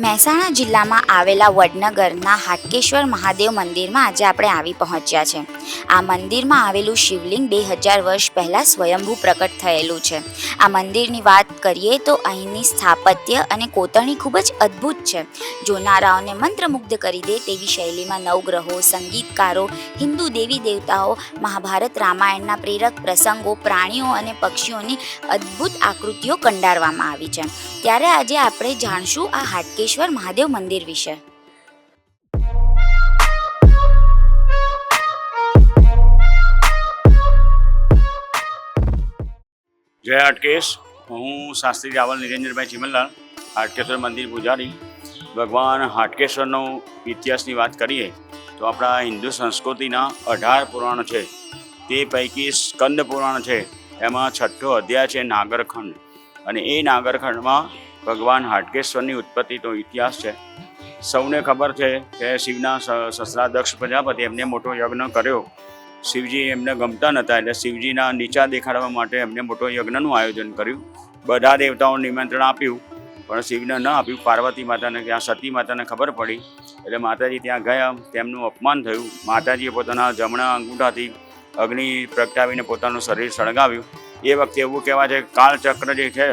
મહેસાણા જિલ્લામાં આવેલા વડનગરના હાટકેશ્વર મહાદેવ મંદિરમાં આજે આપણે આવી પહોંચ્યા છે. આ મંદિરમાં આવેલું શિવલિંગ બે હજાર વર્ષ પહેલાં સ્વયંભૂ પ્રકટ થયેલું છે. આ મંદિરની વાત કરીએ તો અહીંની સ્થાપત્ય અને કોતરણી ખૂબ જ અદ્ભુત છે. જોનારાઓને મંત્રમુગ્ધ કરી દે તેવી શૈલીમાં નવગ્રહો, સંગીતકારો, હિન્દુ દેવી દેવતાઓ, મહાભારત રામાયણના પ્રેરક પ્રસંગો, પ્રાણીઓ અને પક્ષીઓની અદ્ભુત આકૃતિઓ કંડારવામાં આવી છે. ત્યારે આજે આપણે જાણશું આ હાટકેશ્વર મહાદેવ મંદિર વિશે. જય હાટકેશ. હું શાસ્ત્રી રાવલ નિરેન્દ્રભાઈ ચિમલલાલ હાટકેશ્વર મંદિર પૂજારી. ભગવાન હાટકેશ્વરનો ઇતિહાસની વાત કરીએ, તો આપણા હિન્દુ સંસ્કૃતિના અઢાર પુરાણ છે. તે પૈકી સ્કંદ પુરાણ છે. એમાં છઠ્ઠો અધ્યાય છે નાગરખંડ. અને એ નાગરખંડમાં ભગવાન હાટકેશ્વરની ઉત્પત્તિનો ઇતિહાસ છે. સૌને ખબર છે કે શિવના સ- સસરા દક્ષ પ્રજાપતિ એમને મોટો યજ્ઞ કર્યો. શિવજી એમને ગમતા નહોતા એટલે શિવજીના નીચા દેખાડવા માટે એમને મોટો યજ્ઞનું આયોજન કર્યું. બધા દેવતાઓને નિમંત્રણ આપ્યું, પણ શિવને ન આપ્યું. પાર્વતી માતાને ત્યાં સતી માતાને ખબર પડી. એટલે માતાજી ત્યાં ગયા, તેમનું અપમાન થયું. માતાજીએ પોતાના જમણા અંગૂઠાથી અગ્નિ પ્રગટાવીને પોતાનું શરીર સળગાવ્યું એ વખતે એવું કહેવાય છે, કાળચક્ર જે છે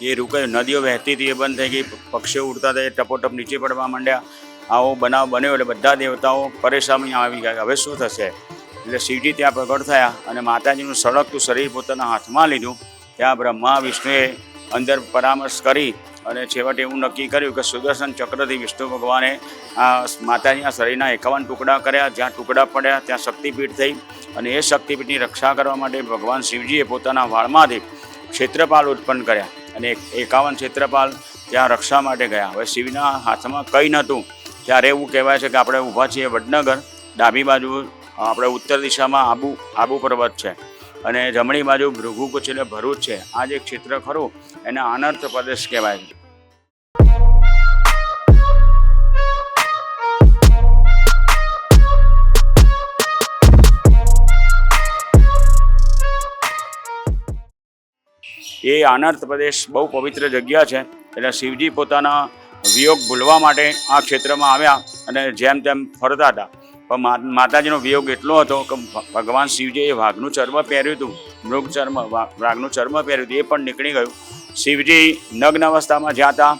એ રૂકે નદીઓ વહેતી હતી એ બંધ થઈ ગઈ, પક્ષીઓ ઉડતા હતા, એ ટપોટપ નીચે પડવા માંડ્યા. આવો બનાવ બન્યો એટલે બધા દેવતાઓ પરેશાની આવી ગયા હવે શું થશે? એટલે શિવજી ત્યાં પ્રગટ થયા અને માતાજીનું સળગતું શરીર પોતાના હાથમાં લીધું. ત્યાં બ્રહ્મા, વિષ્ણુએ અંદર પરામર્શ કરી અને છેવટે એવું નક્કી કર્યું કે સુદર્શન ચક્રથી વિષ્ણુ ભગવાને આ માતાજીના શરીરના એકાવન ટુકડા કર્યા. જ્યાં ટુકડા પડ્યા, ત્યાં શક્તિપીઠ થઈ અને એ શક્તિપીઠની રક્ષા કરવા માટે ભગવાન શિવજીએ પોતાના વાળમાંથી ક્ષેત્રપાલ ઉત્પન્ન કર્યા. અને એકાવન ક્ષેત્રપાલ ત્યાં રક્ષા માટે ગયા. હવે શિવના હાથમાં કંઈ નહોતું. ત્યારે એવું કહેવાય છે કે આપણે ઊભા છીએ વડનગર. ડાબી બાજુ, આપણે ઉત્તર દિશામાં આબુ આબુ પર્વત છે. અને જમણી બાજુ ભૃગુકુચ એટલે ભરૂચ છે. આ જે ક્ષેત્ર ખરું, એને અનર્થ પ્રદેશ કહેવાય છે. એ આનંદ પ્રદેશ બહુ પવિત્ર જગ્યા છે. એટલે શિવજી પોતાના વિયોગ ભૂલવા માટે આ ક્ષેત્રમાં આવ્યા અને જેમ તેમ ફરતા હતા. પણ માતાજીનો વિયોગ એટલો હતો કે ભગવાન શિવજીએ વાઘનું ચર્મ પહેર્યું હતું. મૃગ ચર્મ વાઘનું ચર્મ પહેર્યું હતું. એ પણ નીકળી ગયું. શિવજી નગ્ન અવસ્થામાં જ્યાં હતા,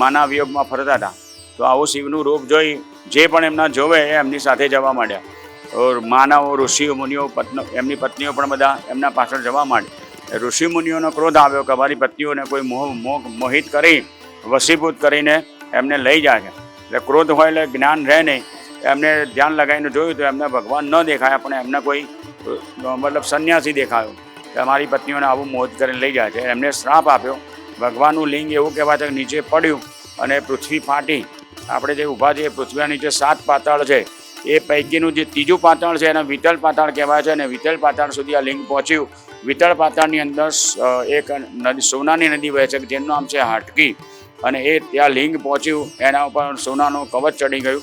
માના વિયોગમાં ફરતા હતા. તો આવું શિવનું રૂપ જોઈ, જે પણ એમના જોવે એ એમની સાથે જવા માંડ્યા. માનવો, ઋષિઓ, મુનિઓ, પત્ન, એમની પત્નીઓ પણ બધા એમના પાછળ જવા માંડી ઋષિ મુનિઓનો ક્રોધ આવ્યો કે મારી પત્નીઓને કોઈ મોહ મોહ મોહિત કરી વસીભૂત કરીને એમને લઈ જાય છે. એટલે ક્રોધ હોય એટલે જ્ઞાન રહે નહીં. એમને ધ્યાન લગાવીને જોયું તો એમને ભગવાન ન દેખાયા, પણ એમને કોઈ મતલબ સંન્યાસી દેખાયો કે અમારી પત્નીઓને આવું મોહિત કરીને લઈ જાય છે. એમને શ્રાપ આપ્યો. ભગવાનનું લિંગ એવું કહેવાય છે કે નીચે પડ્યું અને પૃથ્વી ફાટી. આપણે જે ઊભા છીએ, પૃથ્વીના નીચે સાત પાતાળ છે. એ પૈકીનું જે ત્રીજું પાતાળ છે, એને વિતલ પાતાળ કહેવાય છે અને વિતલ પાતાળ સુધી આ લિંગ પહોંચ્યું. વિઠ્ઠલ પાતાળની અંદર એક નદી, સોનાની નદી વહે છે, જેનું નામ છે હાટકી. અને એ ત્યાં લિંગ પહોંચ્યું, એના ઉપર સોનાનું કવચ ચડી ગયું.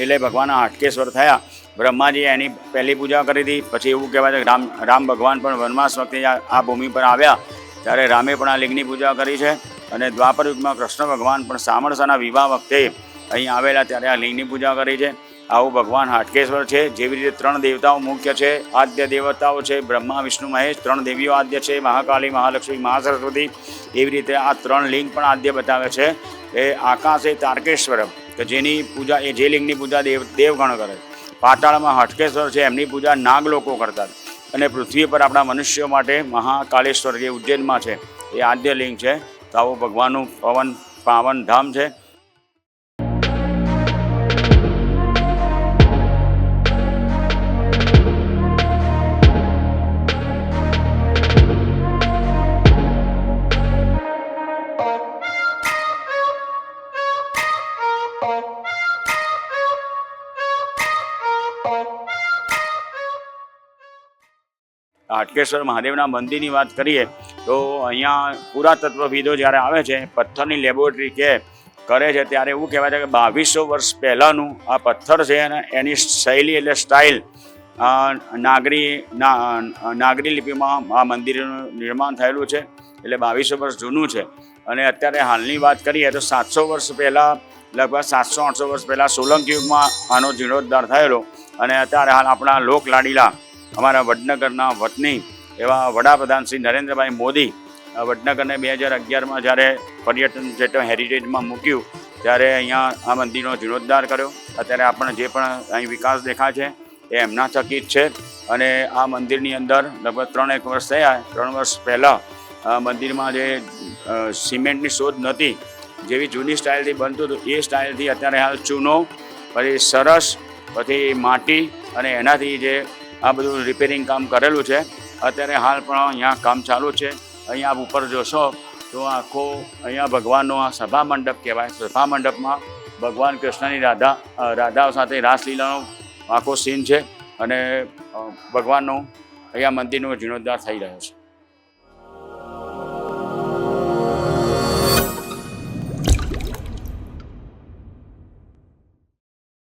એટલે ભગવાન હાટકેશ્વર થયા. બ્રહ્માજીએ એની પહેલી પૂજા કરી હતી. પછી એવું કહેવાય છે રામ રામ ભગવાન પણ વનવાસ વખતે આ આ ભૂમિ પર આવ્યા. ત્યારે રામે પણ આ લિંગની પૂજા કરી છે. અને દ્વાપર યુગમાં કૃષ્ણ ભગવાન પણ સામરસાના વિવાહ વખતે અહીં આવેલા, ત્યારે આ લિંગની પૂજા કરી છે. આવું ભગવાન હાટકેશ્વર છે. જેવી રીતે ત્રણ દેવતાઓ મુખ્ય છે. આદ્ય દેવતાઓ છે, બ્રહ્મા, વિષ્ણુ, મહેશ, ત્રણ દેવીઓ આદ્ય છે, મહાકાળી, મહાલક્ષ્મી, મહાસરસ્વતી. એવી રીતે આ ત્રણ લિંગ પણ આદ્ય બતાવે છે. એ આકાશ એ તારકેશ્વર કે જેની પૂજા, એ જે લિંગની પૂજા દેવ, દેવગણ કરે. પાતાળમાં હટકેશ્વર છે, એમની પૂજા નાગ લોકો કરતા. અને પૃથ્વી પર આપણા મનુષ્યો માટે મહાકાળેશ્વર જે ઉજ્જૈનમાં છે, એ આદ્ય લિંગ છે. તો આવું ભગવાનનું પવન પાવન ધામ છે. હાટકેશ્વર મહાદેવના મંદિરની વાત કરીએ, તો અહીંયા પુરાતત્વવિદો જ્યારે આવે છે, પથ્થરની લેબોરેટરી કે કરે છે, ત્યારે એવું કહેવાય છે કે બાવીસો વર્ષ પહેલાંનું આ પથ્થર છે અને એની શૈલી એટલે સ્ટાઇલ નાગરી નાગરી લિપિમાં આ મંદિરનું નિર્માણ થયેલું છે, એટલે બાવીસો વર્ષ જૂનું છે. અને અત્યારે હાલની વાત કરીએ તો સાતસો વર્ષ પહેલાં, લગભગ સાતસો આઠસો વર્ષ પહેલાં સોલંકી યુગમાં આનો જીર્ણોદ્ધાર થયેલો. અને અત્યારે હાલ આપણા લોક લાડીલા અમારા વડનગરના વતની એવા વડાપ્રધાન શ્રી નરેન્દ્રભાઈ મોદી વડનગરને બે હજાર અગિયારમાં જ્યારે પર્યટન જેટલું હેરિટેજમાં મૂક્યું, ત્યારે અહીંયા આ મંદિરનો જીર્ણોદ્ધાર કર્યો. અત્યારે આપણને જે પણ અહીં વિકાસ દેખાય છે, એ એમના થકી છે. અને આ મંદિરની અંદર લગભગ ત્રણ એક વર્ષ થયા, ત્રણ વર્ષ પહેલાં મંદિરમાં જે સિમેન્ટની શોધ નહોતી, જેવી જૂની સ્ટાઇલથી બનતું હતું, એ સ્ટાઇલથી અત્યારે હાલ ચૂનો, પછી સરસ, પછી માટી, અને એનાથી જે આ બધું રિપેરિંગ કામ કરેલું છે. અત્યારે હાલ પણ અહીંયા કામ ચાલુ છે. અહીંયા ઉપર જોશો તો આખો અહીંયા ભગવાનનો આ સભા મંડપ કહેવાય. સભા મંડપમાં ભગવાન કૃષ્ણની રાધા રાધાઓ સાથે રાસલીલાનો આખો સીન છે અને ભગવાનનો અહીંયા મંદિરનો જીર્ણોદ્ધાર થઈ રહ્યો છે.